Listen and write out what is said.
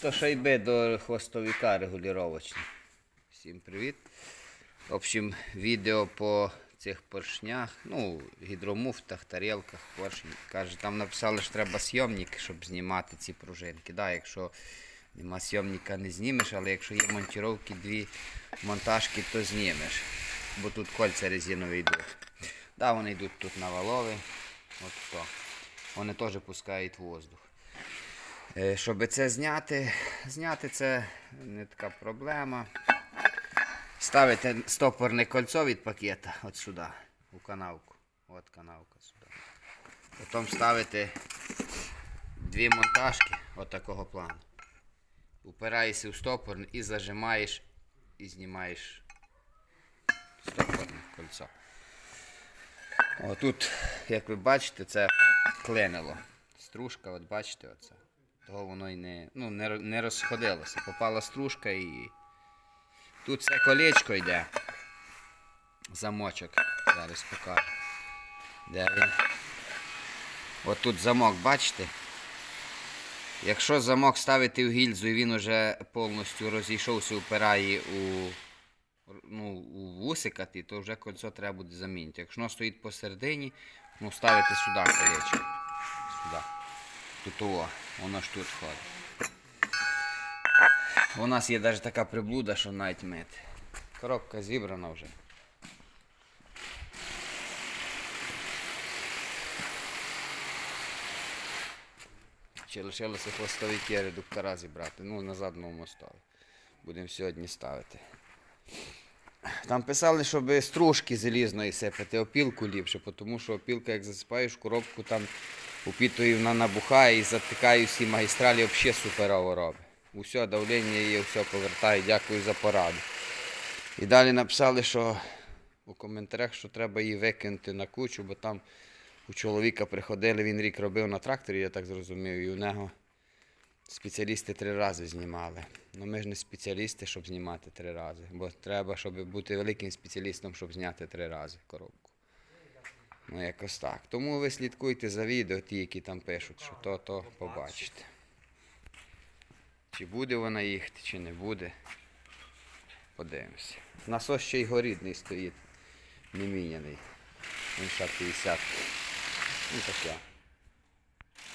Чисто шайби до хвостовика регулювачні. Всім привіт. В общем, відео по цих поршнях, ну, гідромуфтах, тарілках, поршні. Каже, там написали, що треба сйомник, щоб знімати ці пружинки. Да, якщо нема сйомника, не знімеш, але якщо є монтіровки, дві монтажки, то знімеш. Бо тут кольця резинові йдуть. Да, вони йдуть тут на валові. От то. Вони теж пускають воздух. Е, Щоб це зняти, зняти це не така проблема. Ставите стопорне кольцо від пакета от сюди, у канавку. От канавка сюди. Потім ставите дві монтажки от такого плану. Упираєшся в стопорне і зажимаєш і знімаєш стопорне кольцо. О, тут, як ви бачите, це клинило. Стружка, от бачите, оце. Того воно й не, ну, не, не розходилося. Попала стружка і. Тут це колечко йде. Замочок. Зараз покажу. Де він? От тут замок, бачите? Якщо замок ставити в гільзу і він уже повністю розійшовся, упирає у, ну, у вусикати, то вже кольцо треба буде замінити. Якщо воно стоїть посередині, ну ставити сюди колечко. Сюди. Тут о, воно ж тут ходить. У нас є навіть така приблуда, що навіть мити. Коробка зібрана вже. Ще лишилося хвостовики редуктора зібрати. Ну, на задному мостові. Будемо сьогодні ставити. Там писали, щоб стружки залізної сипати, опілку ліпше, тому що опілка, як засипаєш коробку, там упітою вона набухає і затикає всі магістралі, взагалі суперово робить. Усе, давлення її все повертає, дякую за пораду. І далі написали, що у коментарях, що треба її викинути на кучу, бо там у чоловіка приходили, він рік робив на тракторі, я так зрозумів, і у нього спеціалісти три рази знімали. Ну ми ж не спеціалісти, щоб знімати три рази. Бо треба, щоб бути великим спеціалістом, щоб зняти три рази коробку. Ну, якось так. Тому ви слідкуйте за відео, ті, які там пишуть, що то, то побачите. Чи буде вона їхати, чи не буде. Подивимося. Насос ще й горідний стоїть, не міняний. Він ще 50. Ну таке.